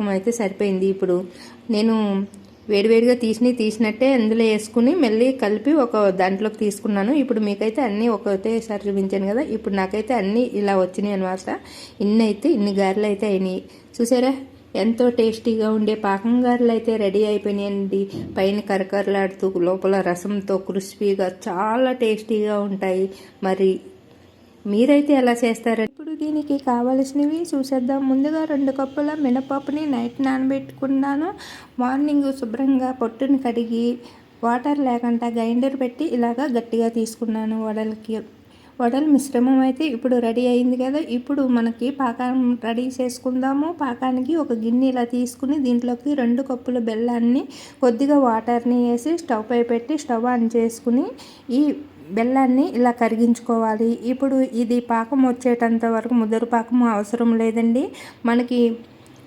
పాకం అయితే సరిపోయింది. ఇప్పుడు నేను వేడివేడిగా తీసినవి తీసినట్టే అందులో వేసుకుని మళ్ళీ కలిపి ఒక దాంట్లోకి తీసుకున్నాను. ఇప్పుడు మీకైతే అన్నీ ఒకటేసారి చూపించాను కదా. ఇప్పుడు నాకైతే అన్నీ ఇలా వచ్చినాయి అనమాట ఇన్ని అయితే ఇన్ని గారెలు అయితే అయినాయి. చూసారా? ఎంతో టేస్టీగా ఉండే పాకం గారెలు అయితే రెడీ అయిపోయినాయండి. పైన కరకరలాడుతూ లోపల రసంతో క్రిస్పీగా చాలా టేస్టీగా ఉంటాయి. మరి మీరైతే ఎలా చేస్తారని దీనికి కావలసినవి చూసేద్దాం. ముందుగా రెండు కప్పుల మినపప్పుని నైట్ నానబెట్టుకున్నాను. మార్నింగ్ శుభ్రంగా పొట్టుని కడిగి వాటర్ లేకుండా గ్రైండర్ పెట్టి ఇలాగా గట్టిగా తీసుకున్నాను వడలకి. వడల మిశ్రమం అయితే ఇప్పుడు రెడీ అయింది కదా. ఇప్పుడు మనకి పాకం రెడీ చేసుకుందాము. పాకానికి ఒక గిన్నె ఇలా తీసుకుని దీంట్లోకి రెండు కప్పుల బెల్లాన్ని కొద్దిగా వాటర్ని వేసి స్టవ్ పై పెట్టి స్టవ్ ఆన్ చేసుకుని ఈ బెల్లాన్ని ఇలా కరిగించుకోవాలి. ఇప్పుడు ఇది పాకం వచ్చేటంత వరకు ముద్దరు పాకం అవసరం లేదండి. మనకి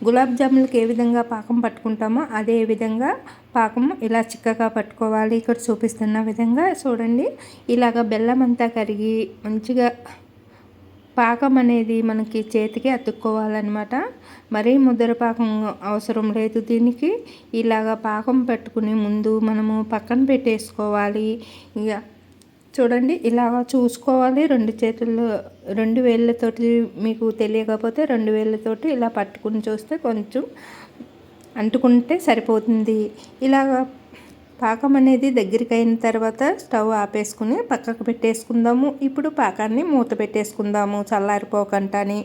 గులాబ్ జాములకి ఏ విధంగా పాకం పట్టుకుంటామో అదే విధంగా పాకం ఇలా చిక్కగా పట్టుకోవాలి. ఇక్కడ చూపిస్తున్న విధంగా చూడండి. ఇలాగ బెల్లం అంతా కరిగి మంచిగా పాకం అనేది మనకి చేతికి అతుక్కోవాలన్నమాట. మరీ ముద్దర పాకం అవసరం లేదు దీనికి. ఇలాగ పాకం పెట్టుకుని ముందు మనము పక్కన పెట్టేసుకోవాలి. ఇక చూడండి ఇలా చూసుకోవాలి. రెండు చేతుల్లో రెండు వేళ్ళతోటి మీకు తెలియకపోతే రెండు వేళ్ళతోటి ఇలా పట్టుకుని చూస్తే కొంచెం అంటుకుంటే సరిపోతుంది. ఇలాగ పాకం అనేది దగ్గరికి అయిన తర్వాత స్టవ్ ఆపేసుకుని పక్కకు పెట్టేసుకుందాము. ఇప్పుడు పాకాన్ని మూత పెట్టేసుకుందాము. చల్లారిపోకంటాని.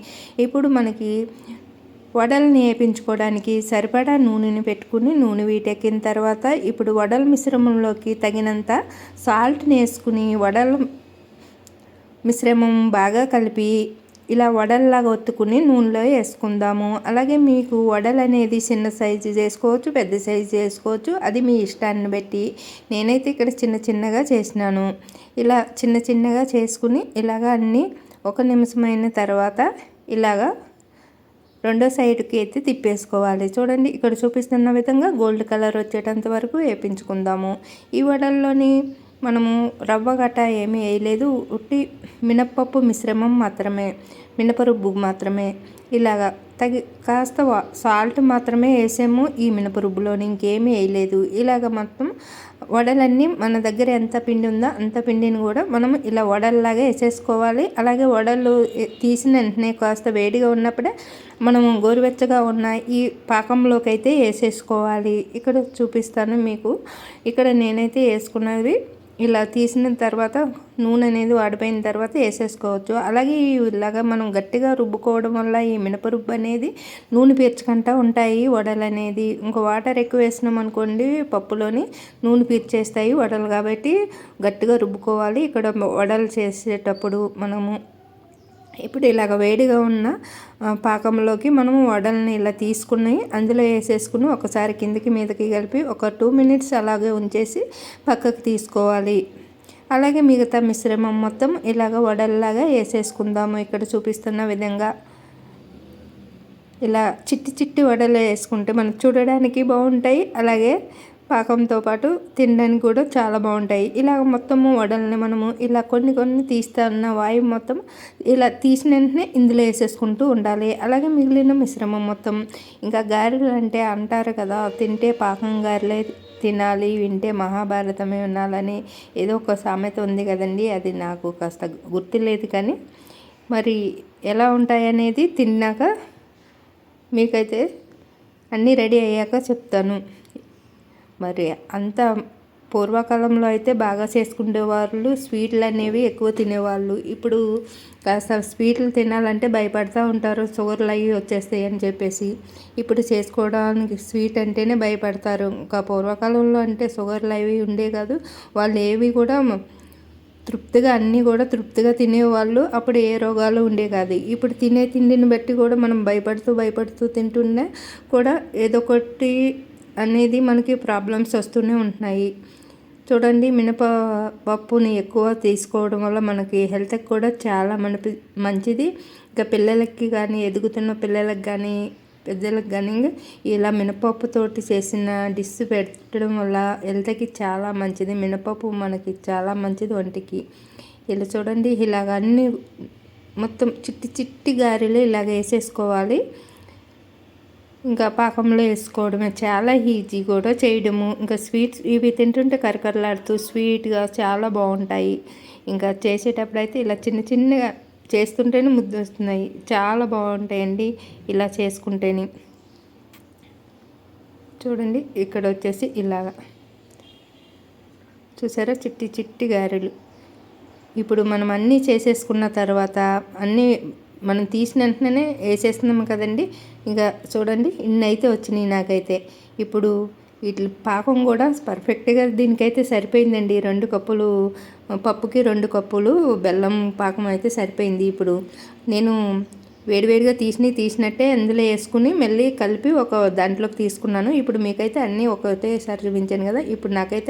ఇప్పుడు మనకి వడల్ని వేపించుకోవడానికి సరిపడా నూనెని పెట్టుకుని నూనె వీటెక్కిన తర్వాత ఇప్పుడు వడల మిశ్రమంలోకి తగినంత సాల్ట్ని వేసుకుని వడల మిశ్రమం బాగా కలిపి ఇలా వడల్లాగా ఒత్తుకుని నూనెలో వేసుకుందాము. అలాగే మీకు వడలు అనేది చిన్న సైజు చేసుకోవచ్చు పెద్ద సైజు చేసుకోవచ్చు. అది మీ ఇష్టాన్ని బట్టి నేనైతే ఇక్కడ చిన్న చిన్నగా చేసినాను. ఇలా చిన్న చిన్నగా చేసుకుని ఇలాగ అన్నీ ఒక నిమిషమైన తర్వాత ఇలాగా రెండో సైడ్కి ఎత్తి తిప్పేసుకోవాలి. చూడండి ఇక్కడ చూపిస్తున్న విధంగా గోల్డ్ కలర్ వచ్చేటంత వరకు వేపించుకుందాము. ఈ వడల్లోని మనము రవ్వ గట్ట ఏమీ వేయలేదు. ఉట్టి మినప్పప్పు మిశ్రమం మాత్రమే. మినపరుబ్బు మాత్రమే. ఇలాగా తగి కాస్త సాల్ట్ మాత్రమే వేసాము. ఈ మినపరుబ్బులోని ఇంకేమీ వేయలేదు. ఇలాగ మొత్తం వడలన్నీ మన దగ్గర ఎంత పిండి ఉందో అంత పిండిని కూడా మనం ఇలా వడల్లాగా వేసేసుకోవాలి. అలాగే వడలు తీసిన వెంటనే కాస్త వేడిగా ఉన్నప్పుడే మనము గోరువెచ్చగా ఉన్న ఈ పాకంలోకి అయితే వేసేసుకోవాలి. ఇక్కడ చూపిస్తాను మీకు. ఇక్కడ నేనైతే వేసుకున్నది ఇలా తీసిన తర్వాత నూనె అనేది వాడిపోయిన తర్వాత వేసేసుకోవచ్చు. అలాగే ఇలాగా మనం గట్టిగా రుబ్బుకోవడం వల్ల ఈ మినపరుబ్బు అనేది నూనె పీర్చుకుంటా ఉంటాయి. వడలు అనేది ఇంకా వాటర్ ఎక్కువ వేసినాం అనుకోండి పప్పులోని నూనె పీర్చేస్తాయి వడలు. కాబట్టి గట్టిగా రుబ్బుకోవాలి. ఇక్కడ వడలు చేసేటప్పుడు మనము ఇప్పుడు ఇలాగ వేడిగా ఉన్న పాకంలోకి మనము వడల్ని ఇలా తీసుకుని అందులో వేసేసుకుని ఒకసారి కిందికి మీదకి కలిపి ఒక టూ మినిట్స్ అలాగే ఉంచేసి పక్కకు తీసుకోవాలి. అలాగే మిగతా మిశ్రమం మొత్తం ఇలాగ వడల్లాగా వేసేసుకుందాము. ఇక్కడ చూపిస్తున్న విధంగా ఇలా చిట్టి చిట్టి వడలు వేసుకుంటే మనకు చూడడానికి బాగుంటాయి. అలాగే పాకంతో పాటు తినడానికి కూడా చాలా బాగుంటాయి. ఇలా మొత్తము వడల్ని మనము ఇలా కొన్ని కొన్ని తీస్తున్న వాయువు మొత్తం ఇలా తీసిన వెంటనే ఇందులో వేసేసుకుంటూ ఉండాలి. అలాగే మిగిలిన మిశ్రమం మొత్తం ఇంకా గారెలు అంటే అంటారు కదా తింటే పాకం గారెలే తినాలి వింటే మహాభారతమే వినాలని ఏదో ఒక సామెత ఉంది కదండి అది నాకు కాస్త గుర్తులేదు కానీ. మరి ఎలా ఉంటాయనేది తిన్నాక మీకైతే అన్నీ రెడీ అయ్యాక చెప్తాను. మరి అంత పూర్వకాలంలో అయితే బాగా చేసుకునే వాళ్ళు స్వీట్లు అనేవి ఎక్కువ తినేవాళ్ళు. ఇప్పుడు కాస్త స్వీట్లు తినాలంటే భయపడుతూ ఉంటారు షుగర్లు అవి వచ్చేస్తాయి అని చెప్పేసి. ఇప్పుడు చేసుకోవడానికి స్వీట్ అంటేనే భయపడతారు. ఇంకా పూర్వకాలంలో అంటే షుగర్లు అవి ఉండే కాదు వాళ్ళు ఏవి కూడా తృప్తిగా అన్నీ కూడా తృప్తిగా తినేవాళ్ళు. అప్పుడు ఏ రోగాలు ఉండే కాదు. ఇప్పుడు తినే తిండిని బట్టి కూడా మనం భయపడుతూ భయపడుతూ తింటున్నా కూడా ఏదో ఒకటి అనేది మనకి ప్రాబ్లమ్స్ వస్తూనే ఉంటున్నాయి. చూడండి మినప పప్పుని ఎక్కువ తీసుకోవడం వల్ల మనకి హెల్త్కి కూడా చాలా మన మంచిది. ఇంకా పిల్లలకి కానీ ఎదుగుతున్న పిల్లలకి కానీ పెద్దలకు కానీ ఇలా మినపప్పుతోటి చేసిన డిష్ పెట్టడం వల్ల హెల్త్కి చాలా మంచిది. మినపప్పు మనకి చాలా మంచిది వంటికి ఇలా చూడండి ఇలాగ అన్ని మొత్తం చిట్టి చిట్టి గారెలు ఇలాగ వేసేసుకోవాలి. ఇంకా పాకంలో వేసుకోవడమే. చాలా ఈజీ కూడా చేయడము. ఇంకా స్వీట్స్ ఇవి తింటుంటే కరకరలాడుతూ స్వీట్గా చాలా బాగుంటాయి. ఇంకా చేసేటప్పుడు అయితే ఇలా చిన్న చిన్నగా చేస్తుంటేనే ముద్దు వస్తున్నాయి. చాలా బాగుంటాయండి ఇలా చేసుకుంటేనే. చూడండి ఇక్కడ వచ్చేసి ఇలాగా. చూసారా? చిట్టి చిట్టి గారెలు. ఇప్పుడు మనం అన్నీ చేసేసుకున్న తర్వాత అన్నీ మనం తీసిన వెంటనే వేసేస్తున్నాము కదండి. ఇంకా చూడండి ఇన్ని అయితే వచ్చినాయి నాకైతే. ఇప్పుడు వీటి పాకం కూడా పర్ఫెక్ట్గా దీనికైతే సరిపోయిందండి. రెండు కప్పులు పప్పుకి రెండు కప్పులు బెల్లం పాకం అయితే సరిపోయింది ఇప్పుడు. నేను వేడివేడిగా తీసినవి తీసినట్టే అందులో వేసుకుని మళ్ళీ కలిపి ఒక దాంట్లోకి తీసుకున్నాను. ఇప్పుడు మీకైతే అన్నీ ఒకటేసారి చూపించాను కదా. ఇప్పుడు నాకైతే